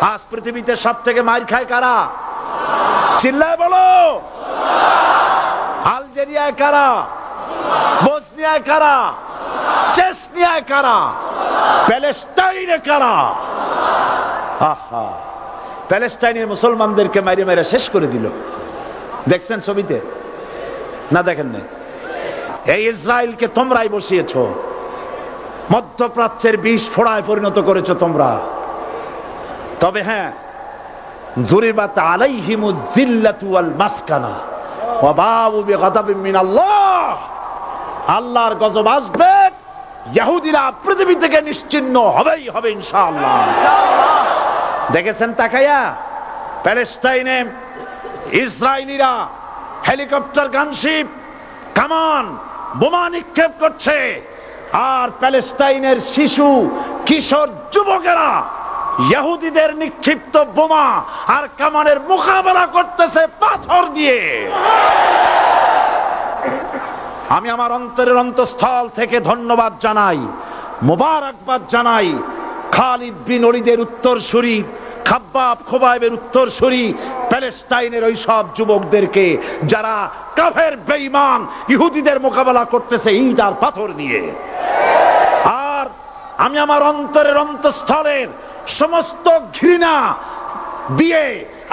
আজ পৃথিবীতে সব থেকে মার খায় কারা? চিল্লায় বলো। আলজেরিয়ায় কারা? বসনিয়ায় কারা? চেসনিয়ায় কারা? প্যালেস্টাইনে কারা? প্যালেস্টাইনের মুসলমানদেরকে মারি মেরে শেষ করে দিল। দেখছেন ছবিতে? না দেখেন না এই ইসরায়েলকে তোমরাই বসিয়েছ। মধ্যপ্রাচ্যের বিষ ফোড়ায় পরিণত করেছ তোমরা। তবে হ্যাঁ জুরিবাত আলাইহিমু যিল্লাতু ওয়াল মাসকানা। ওয়া বাউ বিগাদাবিন মিনাল্লাহ। আল্লাহর গজব আসবে ইহুদিরা পৃথিবী থেকে নিশ্চিহ্ন হবেই হবে ইনশাআল্লাহ। দেখেছেন তাকাইয়া প্যালেস্টাইনে ইসরায়েলিরা হেলিকপ্টার, গানশিপ, কামান, বোমা নিক্ষেপ করছে। আর প্যালেস্টাইনের শিশু, কিশোর যুবকেরা ইহুদিদের নিক্ষিপ্ত বোমা আর কামানের মোকাবেলা করতেছে পাথর দিয়ে। আমি আমার অন্তরের অন্তঃস্থল থেকে ধন্যবাদ জানাই, মোবারকবাদ জানাই খালিদ বিন অলিদের উত্তরসূরি, খাব্বাব খোবাইবের উত্তর উত্তরসূরি, প্যালেস্টাইনের ওই সব যুবকদেরকে যারা কাফের, বেঈমান, ইহুদিদের মোকাবেলা করতেছে ইট আর পাথর দিয়ে আর আমি আমার অন্তরের অন্তঃস্থলের সমস্ত ঘৃণা দিয়ে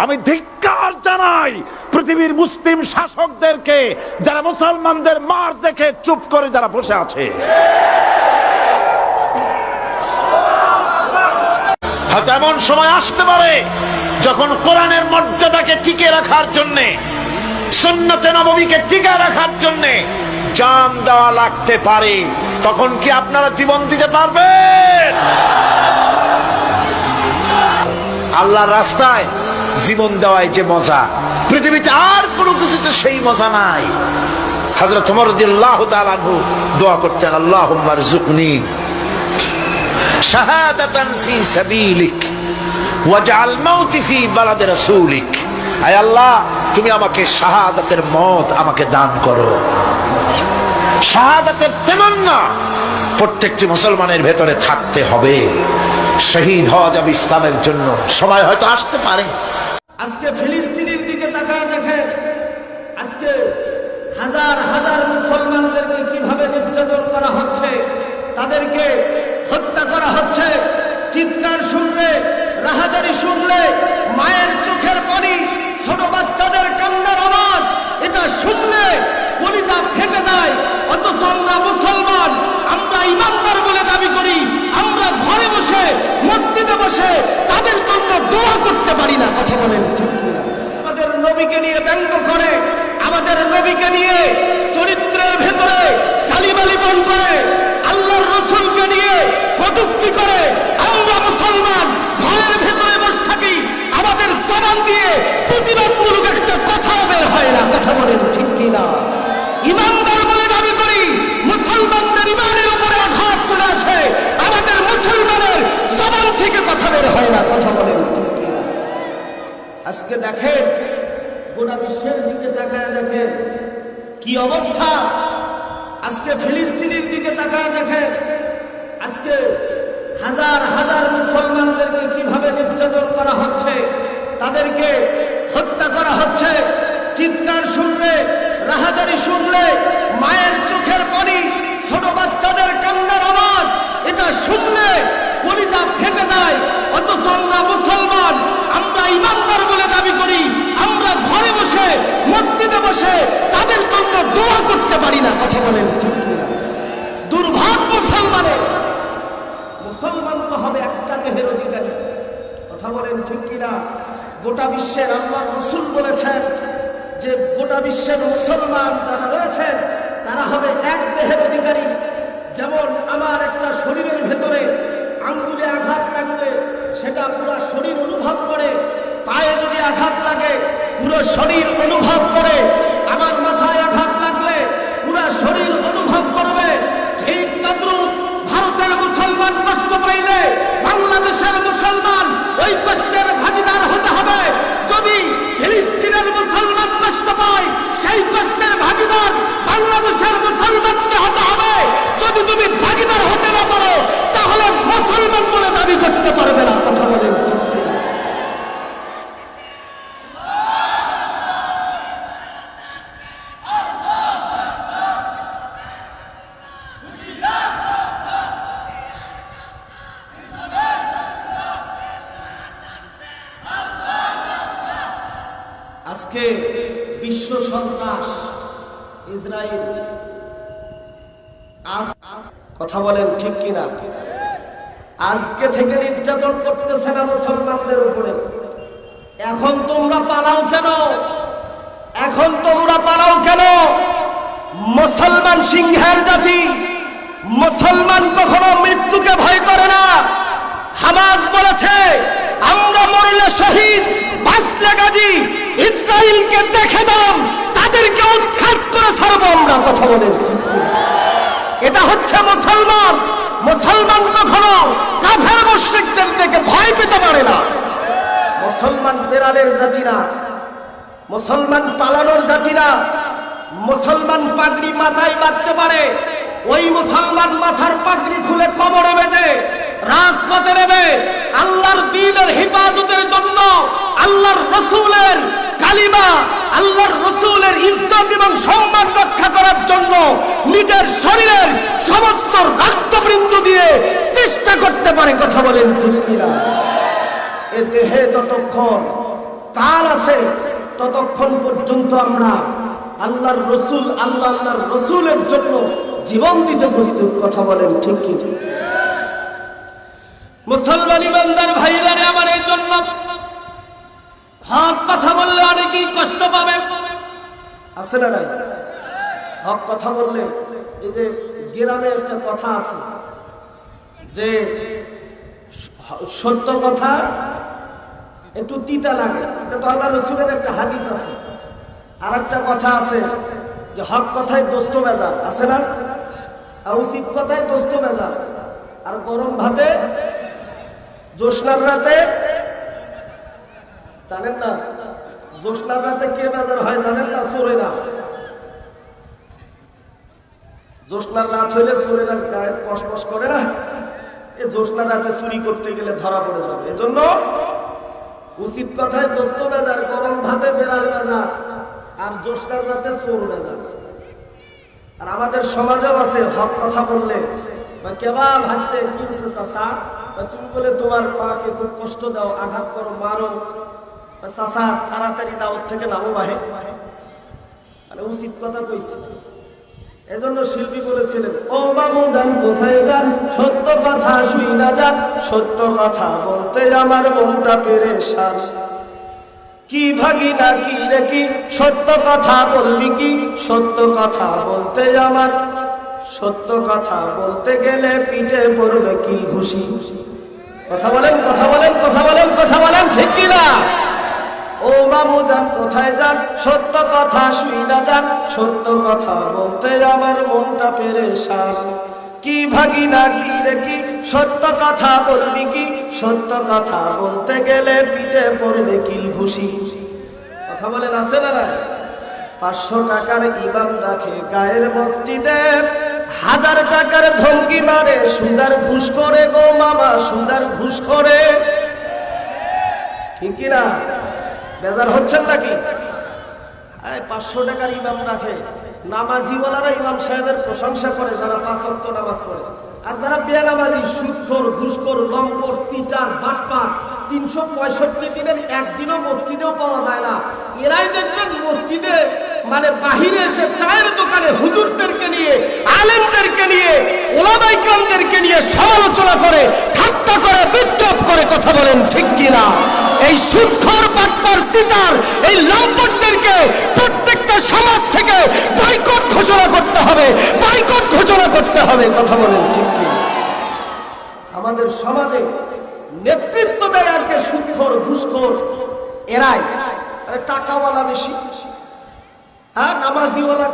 আমি ধিক্কার জানাই পৃথিবীর মুসলিম শাসকদেরকে, যারা মুসলমানদের মার দেখে চুপ করে যারা বসে আছে। হয়তো এমন সময় আসতে পারে যখন কোরআনের মর্যাদাকে টিকে রাখার জন্যে, সুন্নতে নবমীকে টিকে রাখার জন্যে জান দেওয়া লাগতে পারে, তখন কি আপনারা জীবন দিতে পারবেন? আল্লাহর রাস্তায় জীবন দেওয়ায় যে মজা। পৃথিবীতে আর কোনো কিছুতে সেই মজা নাই। হাজরত তোমার আল্লাহ তালানহু দোয়া করতেন আল্লাহ জুকনি শাহাদাতান ফি সাবিলিক ওয়াজআল মাউতি ফি বালাদি রাসূলিক। আয় আল্লাহ, তুমি আমাকে শাহাদাতের মত আমাকে দান করো। শাহাদাতের তেমান্না প্রত্যেকটি মুসলমানের ভেতরে থাকতে হবে। শহীদ হওয়া যাবে ইসলামের জন্য। সময় হয়তো আসতে পারে। আজকে ফিলিস্তিনের দিকে তাকায় দেখেন, আজকে হাজার হাজার মুসলমানদেরকে কীভাবে নির্যাতন করা হচ্ছে, তাদেরকে হত্যা করা হচ্ছে, চিৎকার শুনলে, রাহাজারি শুনলে, মায়ের চোখের পানি, ছোট বাচ্চাদের কান্নার আওয়াজ, এটা শুনলে কলিজা ফেটে যায়, অথচ আমরা মুসলমান, আমরা ইমানদার বলে দাবি করি আমরা ঘরে বসে, মসজিদে বসে তাদের জন্য দোয়া করতে পারি না, কথা বলেন আমাদের নবীকে নিয়ে ব্যঙ্গ করে, আমাদের নবীকে নিয়ে চরিত্রের ভেতরে কালিমালিপন করে, আল্লাহর রসুলকে নিয়ে কটুক্তি করে, আমরা মুসলমান ঘরের ভেতরে বসে থাকি, আমাদের জবান দিয়ে প্রতিবাদমূলক একটা কথাও বের হয় না। অবস্থা। আজকে ফিলিস্তিনের দিকে তাকায় দেখে আজকে হাজার হাজার মুসলমানদেরকে কীভাবে নির্যাতন করা হচ্ছে, তাদেরকে হত্যা করা হচ্ছে, চিৎকার শুনলে, রাহাজারি শুনলে, মায়ের চোখের পানি, ছোট বাচ্চাদের কান্নার আওয়াজ কথা বলেন ঠিক কিনা? গোটা বিশ্বের আল্লাহ রসুল বলেছেন যে গোটা বিশ্বের মুসলমান যারা রয়েছেন, তারা হবে এক দেহের অধিকারী। যেমন আমার একটা শরীরের ভেতরে আঙ্গুলে আঘাত লাগলে সেটা পুরো শরীর অনুভব করে, পায়ে যদি আঘাত লাগে, পুরো শরীর অনুভব করে, আমার মাথায় আঘাত লাগলে পুরো শরীর অনুভব করবে। ঠিক তদ্রুপ ভারতের মুসলমান কষ্ট পাইলে মুসলমান ওই আজকে বিশ্ব সন্ত্রাস, ইসরায়েল। কথা বলেন ঠিক কিনা? আজকে থেকে নির্যাতন করতেছে না মুসলমানদের উপরে। এখন তোমরা পালাও কেন? এখন তোমরা পালাও কেন? মুসলমান সিংহের জাতি, মুসলমান কখনো মৃত্যুকে ভয় করে না। হামাস বলেছে, আমরা মরলে শহীদ, বাঁচলে গাজী। ইসরায়েলকে দেখে দাও, তাদেরকে উৎখাত করে ছাড়বো আমরা, কথা বলেন এটা হচ্ছে মুসলমান। মুসলমান কখনো কাফের মুশরিকদের দেখে ভয় পেতে পারে না। মুসলমান বেড়ালের জাতি না। মুসলমান পালানোর জাতি না। মুসলমান পাগড়ি মাথায় বাঁধতে পারে। ওই মুসলমান মাথার পাগড়ি খুলে কবরে বেঁধে, রাজপথে নেবে। আল্লাহর দিনের হেফাজতের জন্য, আল্লাহর রসুলের কালিমা আল্লাহর রসুলের ইজ্জত এবং সম্মান রক্ষা করার জন্য নিজের শরীরের সমস্ত রক্তবৃন্দ দিয়ে চেষ্টা করতে পারে, কথা বলেন ঠিক কিনা? এ দেহে যতক্ষণ কাল আছে, ততক্ষণ পর্যন্ত আমরা আল্লাহর রসুল, আল্লাহ, আল্লাহর রসুলের জন্য জীবন দিতে প্রস্তুত, কথা বলেন ঠিক কি মুসলমান ইমানদার ভাইরা, আমার এই জন্য হক কথা বললে অনেকেই কষ্ট পাবে। আছে না হক কথা বললে এই যে গ্রামে একটা কথা আছে যে, সত্য কথা একটু তিতা লাগে। তো আল্লাহ রসুলের একটা হাদিস আছে। আর একটা কথা আছে যে, হক কথায় দোস্ত বেজার। আছে না? আর উচিত কথায় দোস্ত বেজার। আর গরম ভাতে, জোসনার রাতে জানেন না? জোসনার রাতে কে বেজার হয় জানেন না? চোরে না জোসনার রাত হইলে চোরেরা গায়ে কসমস করে না? এ জোসনা রাতে চুরি করতে গেলে ধরা পড়ে যাবে। এজন্য উচিত কথায় দোস্ত বেজার, গরম ভাতে বেড়াল বেজার, আর জোসনার রাতে চোর বেজার। আর আমাদের সমাজেও আছে, হক কথা বললে বা কেবা ভাসতে কি হয়েছে চাষা তুমি বলে, তোমার পাকে খুব কষ্ট দাও, আঘাত করো, মারো। তাড়াতাড়ি দাওয়ার থেকে নামো বাহে। মানে উচিত কথা কইছি। এজন্য শিল্পী বলেছিলেন, ও মামু যান কোথায় যান? সত্য কথা শুই না যান। সত্য কথা বলতে আমার মনটা পেরেশান। কি ভাগি না কি রে সত্য কথা বললি কি? সত্য কথা বলতে আমার, সত্য কথা বলতে গেলে পিঠে পড়বে কিল ঘুষি। কথা বলেন কথা বলেন কথা বলেন কথা বলেন, ঠিক কি না ও মামু যান, কোথায় যান? সত্য কথা শুই না যান। সত্য কথা বলতে আমার মনটা পেরে পেরেশান। কি ভাগি না কি রে কি? সত্য কথা বলবি কি? সত্য কথা বলতে গেলে পিঠে পড়বে কিল ঘুষি। কথা বলেন, আছে না না পাঁচশো টাকার ইমাম রাখে গায়ের মসজিদে। হাজার টাকার ধমকি মারে, সুদার ঘুষ করে গো মামা, সুদার ঘুষ করে। ঠিক কিনা বেজার হচ্ছেন নাকি? পাঁচশো টাকার ইমাম রাখে। নামাজিওয়ালারা ইমাম সাহেবের প্রশংসা করে যারা পাঁচ অক্ট নামাজ পড়ে। আর যারা বেনামাজি, সুৎখর, ঘুষখোর, লম্পট, সিটার, বাটপার, তিনশো পঁয়ষট্টি দিনের একদিনও মসজিদেও পাওয়া যায় না। এরাই দেখবেন মসজিদে মানে বাহিরে এসে চায়ের দোকানে হুজুরদেরকে নিয়ে, আলেমদেরকে নিয়ে ওলামাইকরামদেরকে নিয়ে সমালোচনা করে করে বিদ্রোপ করে কথা বলেন, ঠিক কিনা? এই সুৎখর বাটপার সিটার, এই লম্পটদেরকে প্রত্যেকটা সমাজ থেকে বয়কট ঘোষণা করতে হবে বয়কট ঘোষণা করতে হবে, কথা বলেন, ঠিক কি আমাদের সমাজে নেতৃত্ব দেয় আজকে সুৎখর, ঘুষখোর, এরাই। আরে টাকাওয়ালা বেশি। হ্যাঁ নামাজিওয়ালা।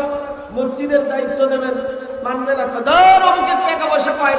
মসজিদের দায়িত্ব নেবেন, মানবে না। ধর অমুকের টাকা পয়সা পায়